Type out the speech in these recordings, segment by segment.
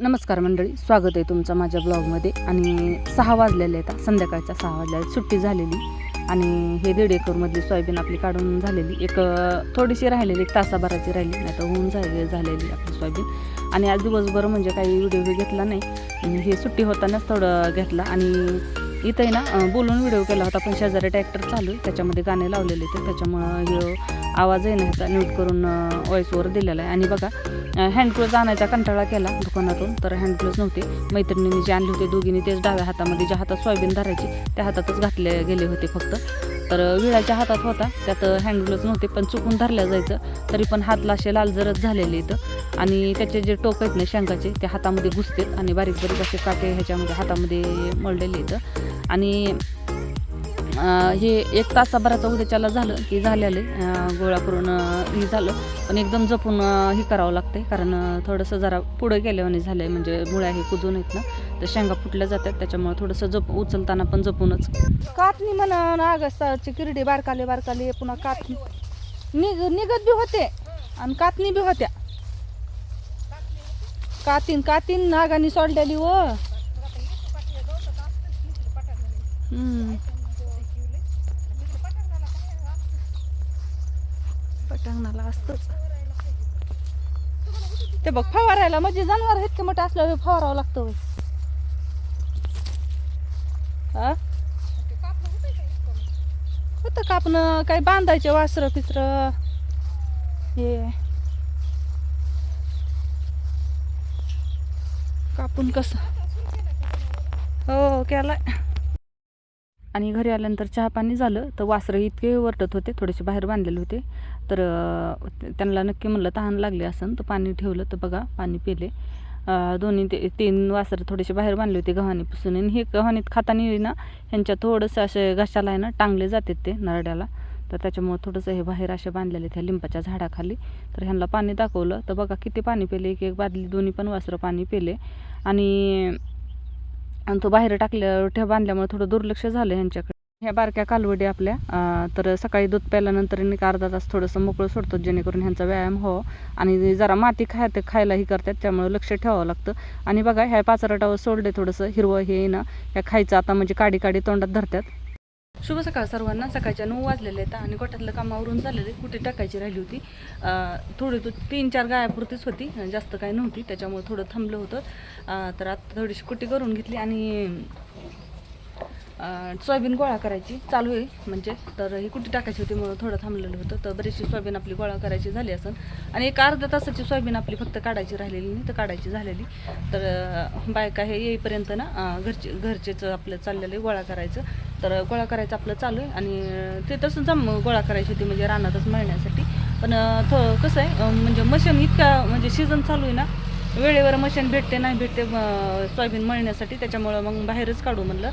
नमस्कार मंडळी स्वागत आहे तुमचं माझ्या ब्लॉगमध्ये. आणि सहा वाजलेले आहेत संध्याकाळच्या सहा वाजल्या आहेत. सुट्टी झालेली. आणि हे दीड एकरमधली सोयाबीन आपली काढून झालेली. एक थोडीशी राहिलेली एक तासाभराची राहिली. नाही तर होऊन झाले झालेली आपली सोयाबीन. आणि आज दिवसभर म्हणजे काही व्हिडिओ घेतला नाही. आणि हे सुट्टी होतानाच थोडं घेतला. आणि इथं आहे ना बोलून व्हिडिओ केला होता. पण शेजारी ट्रॅक्टर चालू आहे. त्याच्यामध्ये गाणे लावलेले ते. त्याच्यामुळं आवाज आहे ना ह्याचा न्यूट करून व्हॉईसवर दिलेला आहे. आणि बघा हँडग्लोज आणायचा कंटाळा केला दुकानातून. तर हँडग्लोज नव्हते. मैत्रिणींनी जे आणले होते दोघींनी तेच डाव्या हातामध्ये ज्या हातात सोयाबीन धरायची त्या हातातच घातले गेले होते फक्त. तर विळाच्या हातात होता. त्यात हँडग्लोज नव्हते पण चुकून धरल्या जायचं. तरी पण हातला असे लाल जरच झालेले इथं. आणि त्याचे जे टोक आहेत ना शेंगाचे ते हातामध्ये घुसतात आणि बारीक बारीक असे काटे ह्याच्यामध्ये हातामध्ये मळलेले इथं. आणि हे एक तासाभराचं उद्याच्याला झालं की झालेलं आहे. गोळा करून हे झालं. पण एकदम जपून हे करावं लागते कारण थोडंसं जरा पुढं गेल्यावाने झालं आहे म्हणजे मुळ्या हे कुजून आहेत ना तर शेंगा फुटल्या जातात. त्याच्यामुळे थोडंसं जप उचलताना पण जपूनच. कापणी म्हणा आगस्ताची किरडी बारकाले बारकाले पुन्हा कापणी निघ निघत बी होते. आणि कातणी बी होत्या. कातीन कातीन नागाने सोडलेली व पटांगणाला असतच. ते बघ फवारायला म्हणजे जनावर इतके मोठे असल्यावर फवारावं लागतं हा? होतं कापणं काही बांधायचे वासर पिसर हे. कापून कसं? हो केलाय. आणि घरी आल्यानंतर चहा पाणी झालं तर वासरं इतके वरटत होते थोडेसे बाहेर बांधलेले होते. तर ते- त्यांना नक्की म्हणलं तहान लागले असन तर पाणी ठेवलं तर बघा पाणी पिले. दोन्ही ते तीन वासरं थोडेसे बाहेर बांधले होते गव्हाणी पुसून आणि हे गव्हाणीत खाताना ना ह्यांच्या थोडंसं असे घशाला आहे ना टांगले जातात ते नरड्याला. तर त्याच्यामुळं थोडंसं हे बाहेर असे बांधलेले त्या लिंबाच्या झाडाखाली. तर ह्यांना पाणी दाखवलं. तर बघा किती पाणी पेले एक एक बादली दोन्ही पण वासरं पाणी पेले. आणि आणि तो बाहेर टाकल्या ठेव बांधल्यामुळे थोडं दुर्लक्ष झालं ह्यांच्याकडे. ह्या बारक्या कालवडी आपल्या तर सकाळी दूध प्यायल्यानंतर एक अर्धा तास थोडंसं मोकळं सोडतो जेणेकरून ह्यांचा व्यायाम हो. आणि जरा माती खाय खायलाही करतात त्यामुळे लक्ष ठेवावं लागतं. आणि बघा ह्या पाचरटावर सोडले थोडंसं हिरवं हे ना ह्या खायचं आता म्हणजे काडी काडी तोंडात धरतात. शुभ सकाळ सर्वांना. सकाळच्या नऊ वाजलेले आहेत आणि गोठ्यातलं कामावरून झालेले कुठे टाकायची राहिली होती. थोडी तो तीन चार गायापुरतीच होती. जास्त काय नव्हती. त्याच्यामुळे थोडं थांबलं होतं. तर आता थोडीशी कुट्टी करून घेतली आणि सोयाबीन गोळा करायची चालू आहे. म्हणजे तर ही कुठे टाकायची होती म्हणून थोडं थांबलेलं होतं. तर बरीचशी सोयाबीन आपली गोळा करायची झाली असेल आणि एक अर्ध्या तासाची सोयाबीन आपली फक्त काढायची राहिलेली नाही तर काढायची झालेली. तर बायका हे येईपर्यंत ना घरचे घरचेच आपलं चाललेलं आहे गोळा करायचं. तर गोळा करायचं आपलं चालू आहे आणि ते तसं जम गोळा करायची होती म्हणजे रानातच मळण्यासाठी. पण अं, थो कसं आहे म्हणजे मशीन इतका म्हणजे सीझन चालू आहे ना वेळेवर मशीन भेटते नाही भेटते सोयाबीन मळण्यासाठी. त्याच्यामुळं मग बाहेरच काढू म्हणलं.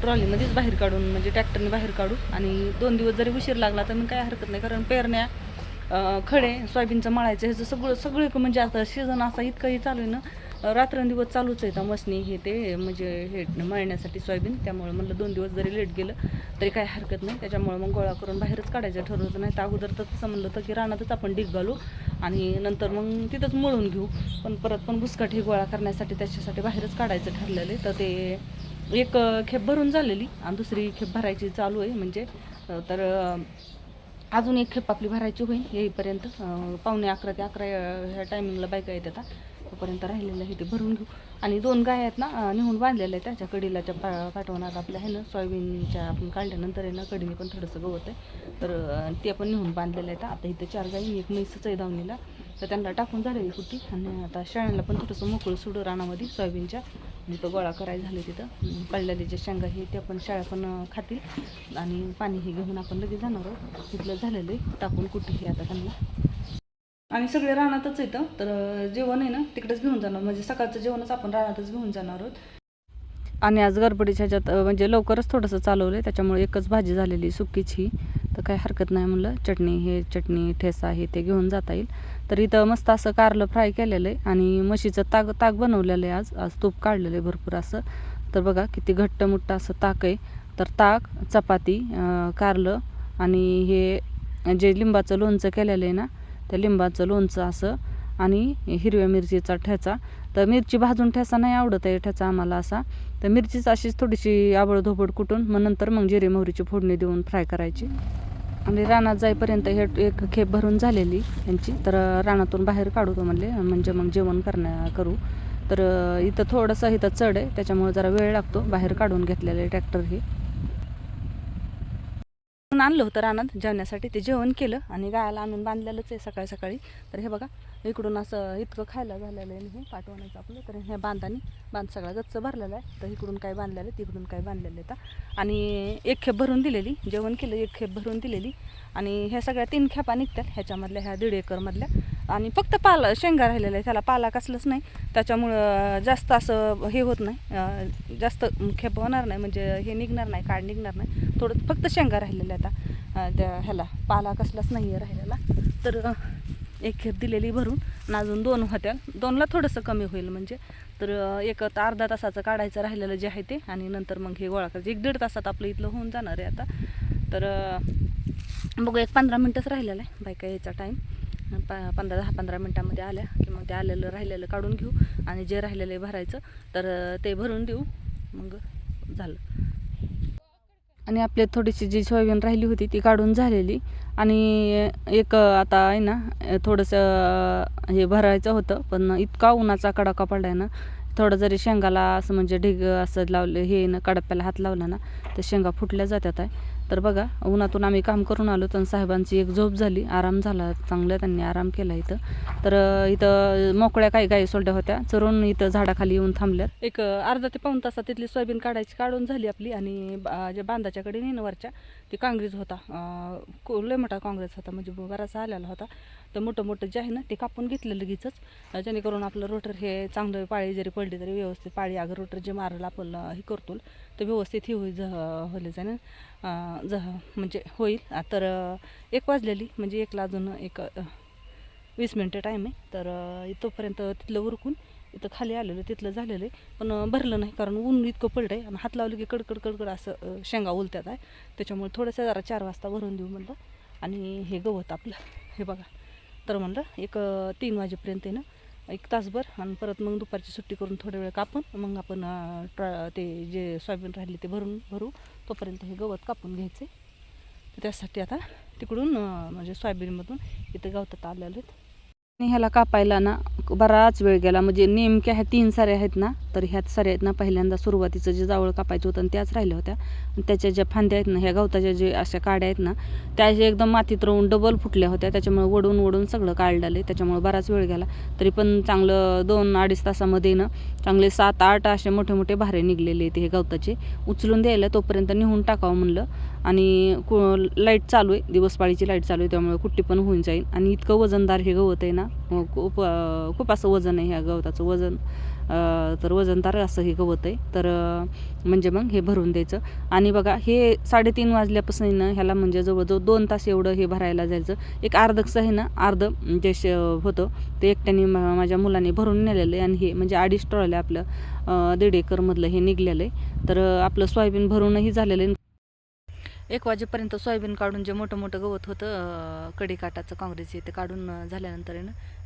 ट्रॉलीमध्येच बाहेर काढून म्हणजे ट्रॅक्टरने बाहेर काढू. आणि दोन दिवस जरी उशीर लागला तर मग काय हरकत नाही कारण पेरण्या खडे सोयाबीनचं मळायचं ह्याचं सगळं सगळं म्हणजे आता सीझन असा इतकंही चालू आहे ना रात्रंदिवस चालूच आहे मसनी हे ते म्हणजे हे मळण्यासाठी सोयाबीन. त्यामुळे म्हणलं दोन दिवस जरी लेट गेलं तरी काही हरकत नाही. त्याच्यामुळे मग गोळा करून बाहेरच काढायचं ठरवतं नाही. तर अगोदर तर तसं म्हणलं होतं की रानातच आपण डिग घालू आणि नंतर मग तिथंच मळून घेऊ. पण परत पण बुसकाट हे गोळा करण्यासाठी त्याच्यासाठी बाहेरच काढायचं ठरलेलं आहे. तर ते एक खेप भरून झालेली आणि दुसरी खेप भरायची चालू आहे. म्हणजे तर अजून एक खेप आपली भरायची होईल येईपर्यंत. पावणे अकरा ते अकरा ह्या टायमिंगला बायका येतात. तोपर्यंत राहिलेलं आहे ते भरून घेऊ. आणि दोन गाय आहेत ना नेहून बांधलेल्या आहेत त्याच्या कडीलाच्या पा पाठवणार आपल्या आहे ना सोयाबीनच्या आपण काढल्यानंतर आहे ना कडीने पण थोडंसं गवत आहे. तर ते पण नेहून बांधलेलं आहे आता इथं चार गाई एक म्हैसच आहे दावणीला तर त्यांना टाकून झालेली होती आणि आता शेळ्यांना पण थोडंसं मोकळं सुडू रानामध्ये सोयाबीनच्या. आणि तो गोळा करायला झाले तिथं. अं, पडलेले जे शेंगा हे त्या पण शाळा पण खातील. आणि पाणी हे घेऊन आपण लगेच जाणार आहोत. तिथलं झालेलं आहे टाकून कुठे हे आता त्यांना. आणि सगळे रानातच येतं. तर जेवण आहे ना तिकडेच घेऊन जाणार. म्हणजे सकाळचं जेवणच आपण रानातच घेऊन जाणार आहोत. आणि आज गडबडीच्या ह्याच्यात म्हणजे लवकरच थोडंसं चालवलं आहे त्याच्यामुळे एकच भाजी झालेली सुकीची तर काही हरकत नाही म्हणलं. चटणी हे चटणी ठेसा हे ते घेऊन जाता येईल. तर इथं मस्त असं कारलं फ्राय केलेलं आहे. आणि म्हशीचं ताक ताक बनवलेलं आहे आज. आज तूप काढलेलं आहे भरपूर असं. तर बघा किती घट्ट मुट्ट असं ताक आहे. तर ताक चपाती कारलं आणि हे जे लिंबाचं लोणचं केलेलं आहे ना त्या लिंबाचं लोणचं असं आणि हिरव्या मिरचीचा ठेचा. तर मिरची भाजून ठेचा नाही आवडत आहे ठेचा आम्हाला असा. तर मिरचीच अशीच थोडीशी आबडधोबड कुटून मग नंतर मग जिरे मोहरीची फोडणी देऊन फ्राय करायची. आणि रानात जाईपर्यंत हे एक खेप भरून झालेली यांची. तर रानातून बाहेर काढू तो म्हणले म्हणजे मग जेवण करण्या करू. तर इथं थोडंसं इथं चढ आहे त्याच्यामुळे जरा वेळ लागतो. बाहेर काढून घेतलेलं आहे ट्रॅक्टर हे. आणलं होतं रानात जेवण्यासाठी ते जेवण केलं आणि गायाला आणून बांधलेलंच आहे सकाळी सकाळी. तर हे बघा इकडून असं इतकं खायला झालेलं आहे हे पाठवण्याचं आपलं. तर ह्या बांधाने बांध सगळा गच्च भरलेला आहे. तर इकडून काय बांधलेलं आहे तिकडून काय बांधलेलं आहे आणि एक खेप भरून दिलेली जेवण केलं एक खेप भरून दिलेली. आणि ह्या सगळ्या तीन खेपा निघतात ह्याच्यामधल्या ह्या दीड एकरमधल्या. आणि फक्त पाला शेंगा राहिलेला आहे त्याला पाला कसलंच नाही. त्याच्यामुळं जास्त असं हे होत नाही. जास्त खेप होणार नाही. म्हणजे हे निघणार नाही काढ निघणार नाही. थोडं फक्त शेंगा राहिलेल्या आता. त्या ह्याला पाला कसलाच नाही आहे राहिलेला. तर एक खेप दिलेली भरून आणि अजून दोन होत्या. दोनला थोडंसं कमी होईल म्हणजे. तर एक आता अर्धा तासाचं काढायचं राहिलेलं जे आहे ते आणि नंतर मग हे गोळा करायचं. एक दीड तासात आपलं इथलं होऊन जाणार आहे आता. तर बघू एक पंधरा मिनटंच राहिलेलं आहे बायका यायचा टाईम पा पंधरा दहा पंधरा मिनटामध्ये आल्या की मग ते आलेलं राहिलेलं काढून घेऊ आणि जे राहिलेलं आहे भरायचं. तर ते भरून देऊ. मग झालं. आणि आपली थोडीशी जी सोयाबीन राहिली होती ती काढून झालेली. आणि एक आता आहे ना थोडंसं हे भरायचं होतं पण इतका उन्हाचा कडाका पडलाय ना थोडं जरी शेंगाला असं म्हणजे ढिग असं लावलं हे ना कडप्याला हात लावला ना तर शेंगा फुटल्या जातात आहे. तर बघा उन्हातून आम्ही काम करून आलो तर साहेबांची एक झोप झाली आराम झाला चांगला त्यांनी आराम केला इथं. तर इथं मोकळ्या काही गाई सोडल्या होत्या चरून इथं झाडाखाली येऊन थांबल्यात. एक अर्धा ते पाऊण तासात तिथली सोयाबीन काढायची काढून झाली आपली आणि बा- ज्या बांधाच्याकडे नेनवरच्या ती काँग्रेस होता. को- लय मोठा काँग्रेस होता म्हणजे बराचसा आलेला होता. तर मोठं मोठं जे आहे ना ते कापून घेतलं लगेचच. जेणेकरून आपलं रोटर हे चांगलं पाळी जरी पडली तरी व्यवस्थित पाळी. अगं रोटर जे मारलं आपण हे करतो तर व्यवस्थित हे होईल जह होईल जाणं जह म्हणजे होईल. तर एक वाजलेली म्हणजे एकला अजून एक वीस मिनटं टाईम आहे. तर अं, तोपर्यंत तिथलं उरकून इथं खाली आलेलं तिथलं झालेलं आहे. पण भरलं नाही कारण ऊन इतकं पडलं आहे आणि हात लावलं की कडकड कडकड असं शेंगा उलत्यात आहे. त्याच्यामुळे थोडंसं जरा चार वाजता भरून देऊ म्हणलं. आणि हे गवत आपलं हे बघा. तर म्हणलं एक तीन वाजेपर्यंत आहे ना एक तासभर आणि परत मग दुपारची सुट्टी करून थोड्या वेळ कापून मग आपण ट्रा ते जे सोयाबीन राहिले ते भरून भरू तोपर्यंत हे गवत कापून घ्यायचे. तर त्यासाठी आता तिकडून म्हणजे सोयाबीनमधून इथं गवतात आलेले आहेत. आणि ह्याला कापायला ना बराच वेळ गेला म्हणजे नेमक्या ह्या तीन साऱ्या आहेत ना तर ह्यात साऱ्या आहेत ना पहिल्यांदा सुरुवातीचं जे जावळ कापायचं होतं आणि त्याच राहिल्या होत्या. त्याच्या ज्या फांद्या आहेत ना ह्या गवताच्या जे अशा काड्या आहेत ना त्या एकदम मातीत राहून डबल फुटल्या होत्या. त्याच्यामुळे वडून वडून सगळं काढलं आले त्याच्यामुळे बराच वेळ गेला. तरी पण चांगलं दोन अडीच तासामध्ये ना चांगले सात आठ असे मोठे मोठे भारे निघलेले ते हे गवताचे. उचलून द्यायला तोपर्यंत निहून टाकावं म्हणलं. आणि कु लाइट चालू आहे. दिवसपाळीची लाइट चालू आहे. त्यामुळे कुट्टी पण होऊन जाईल. आणि इतकं वजनदार हे गवत आहे ना खूप खूप असं वजन आहे ह्या गवताचं वजन. तर वजनदार असं हे गवत आहे. तर म्हणजे मग हे भरून द्यायचं. आणि बघा हे साडेतीन वाजल्यापासून ना ह्याला म्हणजे जवळजवळ दोन तास एवढं हे भरायला जायचं. एक अर्धकसं आहे ना अर्ध जे श होतं. ते एकट्याने माझ्या मुलाने भरून नेलेलं आहे आणि हे म्हणजे अडीच टोळलं आपलं दीड एकरमधलं हे निघलेलं आहे. तर आपलं सोयाबीन भरूनही झालेलं आहे. एक वाजेपर्यंत सोयाबीन काढून जे मोठं मोठं गवत होतं कडीकाटाचं काँग्रेस ते काढून झाल्यानंतर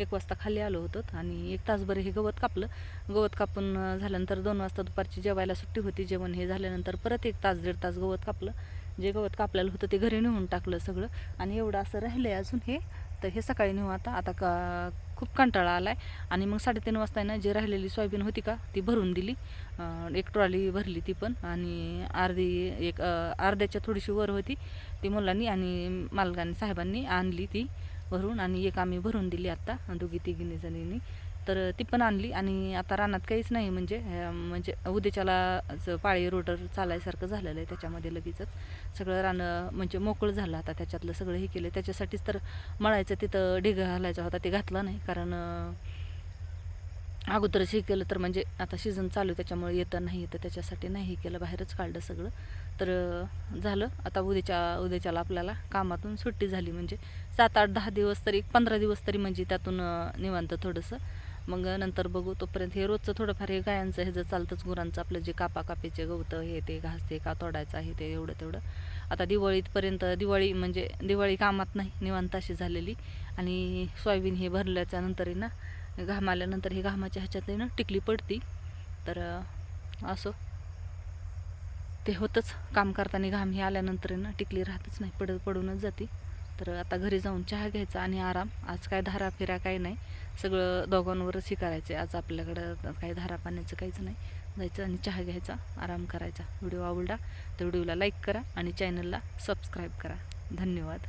एक वाजता खाली आलो होतं आणि एक तासभर हे गवत कापलं. गवत कापून झाल्यानंतर दोन वाजता दुपारची जेवायला सुट्टी होती. जेवण हे झाल्यानंतर परत एक तास दीड तास गवत कापलं. जे गवत कापलेलं होतं ते घरी नेऊन टाकलं सगळं. आणि एवढं असं राहिलं आहे अजून हे. तर हे सकाळी नेऊ आता. आता का खूप कंटाळा आला आहे आणि मग साडेतीन वाजता आहे ना जे राहिलेली सोयाबीन होती का ती भरून दिली. एक ट्रॉली भरली ती पण. आणि अर्धी एक अर्ध्याच्या थोडीशी वर होती ती मुलांनी आणि मालकांनी साहेबांनी आणली ती भरून. आणि एक आम्ही भरून दिली आत्ता दोघी तिघींनी जणींनी. तर ती पण आणली आणि आता रानात काहीच नाही. म्हणजे म्हणजे उद्याच्याला असं पाळी रोटर चालायसारखं झालेलं आहे त्याच्यामध्ये लगेचच. सगळं रानं म्हणजे मोकळं झालं आता त्याच्यातलं सगळं हे केलं. त्याच्यासाठीच तर मळायचं तिथं ढिग घालायचा होता ते घातलं नाही. कारण अगोदरच हे केलं तर म्हणजे आता सीझन चालू आहे त्याच्यामुळे येतं नाही येतं त्याच्यासाठी नाही हे केलं. बाहेरच काढलं सगळं. तर झालं. आता उद्याच्या उद्याच्याला आपल्याला कामातून सुट्टी झाली. म्हणजे सात आठ दहा दिवस तरी पंधरा दिवस तरी म्हणजे त्यातून निवांत थोडंसं. मग नंतर बघू तोपर्यंत हे रोजचं थोडंफार हे गायांचं हे जर चालतंच गुरांचं आपलं जे कापा कापीचे गवतं हे ते घास ते का तोडायचं आहे ते एवढं तेवढं. आता दिवाळीतपर्यंत दिवाळी म्हणजे दिवाळी कामात नाही निवांत अशी झालेली. आणि सोयाबीन हे भरल्याच्या नंतरही ना घाम आल्यानंतर हे घामाच्या ह्याच्यात ना टिकली पडती. तर असो असं. ते होतंच. काम करताना घाम हे आल्यानंतर ना टिकली राहतच नाही पड पडूनच जाते. तर आता घरी जाऊन चहा घ्यायचा आणि आराम. आज काय धारा फिरा काही नाही. सगळं दोघांवरच हे करायचं. आज आपल्याकडं काही धारा पाण्याचं काहीच नाही. जायचं आणि चहा घ्यायचा. आराम करायचा. व्हिडिओ आवडला तर व्हिडिओला लाईक करा आणि चॅनलला सबस्क्राईब करा. धन्यवाद.